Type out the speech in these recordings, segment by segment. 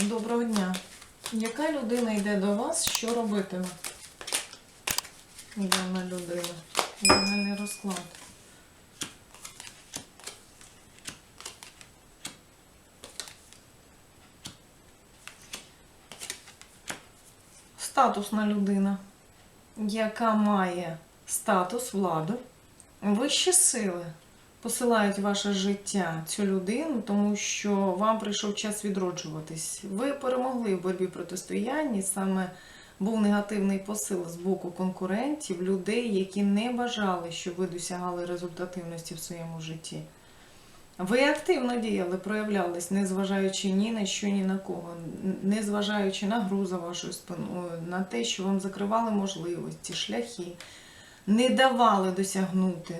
Доброго дня. Яка людина йде до вас, що робитиме? Дана людина. Загальний розклад. Статусна людина, яка має статус, владу, вищі сили посилають ваше життя цю людину, тому що вам прийшов час відроджуватись. Ви перемогли в боротьбі протистоянні, саме був негативний посил з боку конкурентів, людей, які не бажали, щоб ви досягали результативності в своєму житті. Ви активно діяли, проявлялись, незважаючи ні на що, ні на кого, незважаючи на гру за вашою спиною, на те, що вам закривали можливості, шляхи, не давали досягнути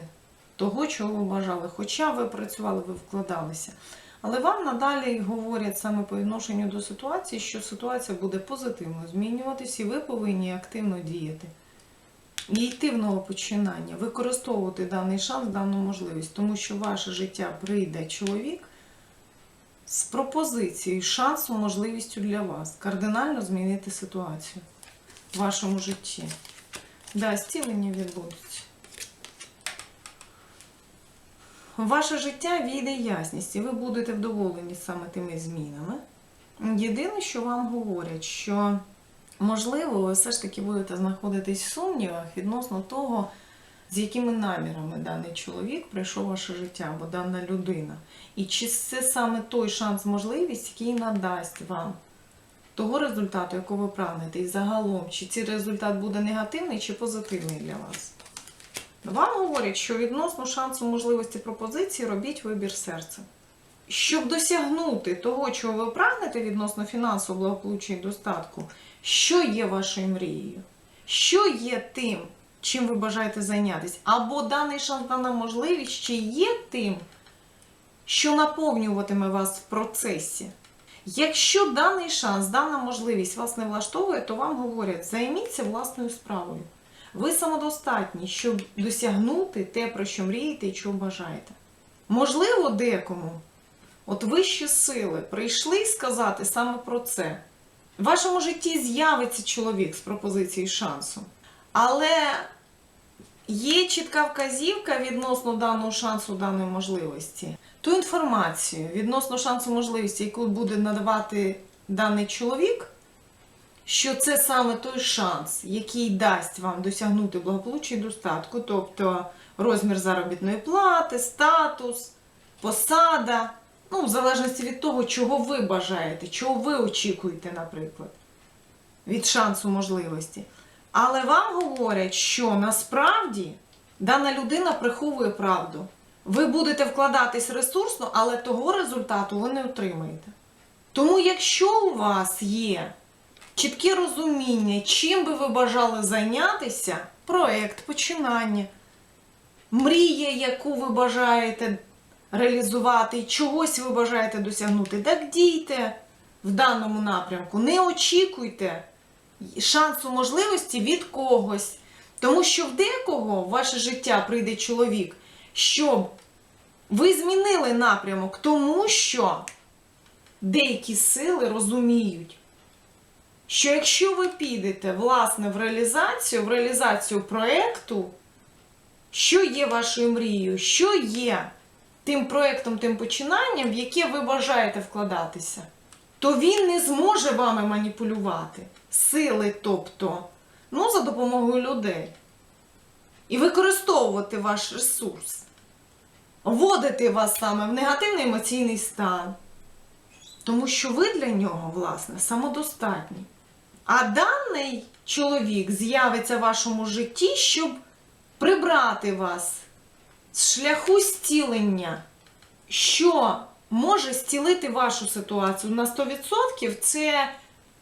того, чого ви бажали. Хоча ви працювали, ви вкладалися. Але вам надалі говорять саме по відношенню до ситуації, що ситуація буде позитивно змінюватись, і ви повинні активно діяти. І йти в новопочинання, використовувати даний шанс, дану можливість, тому що в ваше життя прийде чоловік з пропозицією, шансом, можливістю для вас кардинально змінити ситуацію в вашому житті. Да, зцілення відбудеться. Ваше життя війде ясність, і ви будете вдоволені саме тими змінами. Єдине, що вам говорять, що можливо, ви все ж таки будете знаходитись в сумнівах відносно того, з якими намірами даний чоловік прийшов ваше життя або дана людина. І чи це саме той шанс, можливість, який надасть вам того результату, якого ви прагнете, і загалом, чи цей результат буде негативний чи позитивний для вас. Вам говорять, що відносно шансу можливості пропозиції робіть вибір серця. Щоб досягнути того, чого ви прагнете відносно фінансового благополуччя і достатку, що є вашою мрією? Що є тим, чим ви бажаєте зайнятися? Або даний шанс, дана можливість ще є тим, що наповнюватиме вас в процесі. Якщо даний шанс, дана можливість вас не влаштовує, то вам говорять, займіться власною справою. Ви самодостатні, щоб досягнути те, про що мрієте і чого бажаєте. Можливо, декому, от вищі сили прийшли сказати саме про це. В вашому житті з'явиться чоловік з пропозицією шансу. Але є чітка вказівка відносно даного шансу, даної можливості. Ту інформацію відносно шансу можливості, яку буде надавати даний чоловік, що це саме той шанс, який дасть вам досягнути благополуччя і достатку, тобто розмір заробітної плати, статус, посада, ну, в залежності від того, чого ви бажаєте, чого ви очікуєте, наприклад, від шансу можливості. Але вам говорять, що насправді дана людина приховує правду. Ви будете вкладатись ресурсно, але того результату ви не отримаєте. Тому, якщо у вас є чітке розуміння, чим би ви бажали зайнятися, проект, починання, мрія, яку ви бажаєте реалізувати, чогось ви бажаєте досягнути, так дійте в даному напрямку. Не очікуйте шансу можливості від когось. Тому що в декого в ваше життя прийде чоловік, щоб ви змінили напрямок, тому що деякі сили розуміють, що якщо ви підете власне в реалізацію, в реалізацію проєкту, що є вашою мрією, що є тим проєктом, тим починанням, в яке ви бажаєте вкладатися, то він не зможе вами маніпулювати. Сили, тобто, ну, за допомогою людей. І використовувати ваш ресурс, вводити вас саме в негативний емоційний стан. Тому що ви для нього, власне, самодостатні. А даний чоловік з'явиться в вашому житті, щоб прибрати вас з шляху зцілення, що може зцілити вашу ситуацію на 100%, це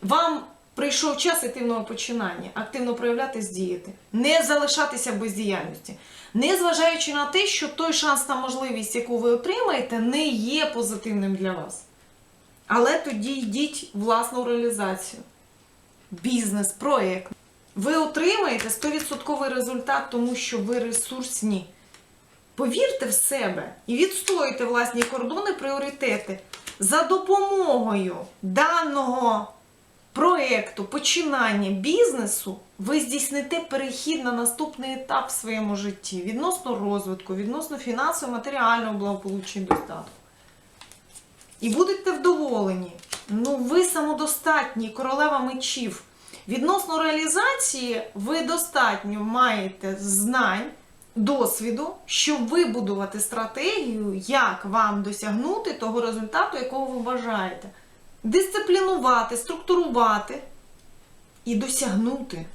вам прийшов час активного починання, активно проявлятись, діяти, не залишатися в бездіяльності. Незважаючи на те, що той шанс на можливість, яку ви отримаєте, не є позитивним для вас. Але тоді йдіть власну реалізацію. Бізнес, проєкт. Ви отримаєте 100% результат, тому що ви ресурсні. Повірте в себе і відстоїте власні кордони, пріоритети. За допомогою даного проекту, починання бізнесу, ви здійсните перехід на наступний етап в своєму житті відносно розвитку, відносно фінансового, матеріального благополуччя і достатку. І будете вдоволені. Ну, ви самодостатні, королева мечів. Відносно реалізації, ви достатньо маєте знань, досвіду, щоб вибудувати стратегію, як вам досягнути того результату, якого ви бажаєте. Дисциплінувати, структурувати і досягнути.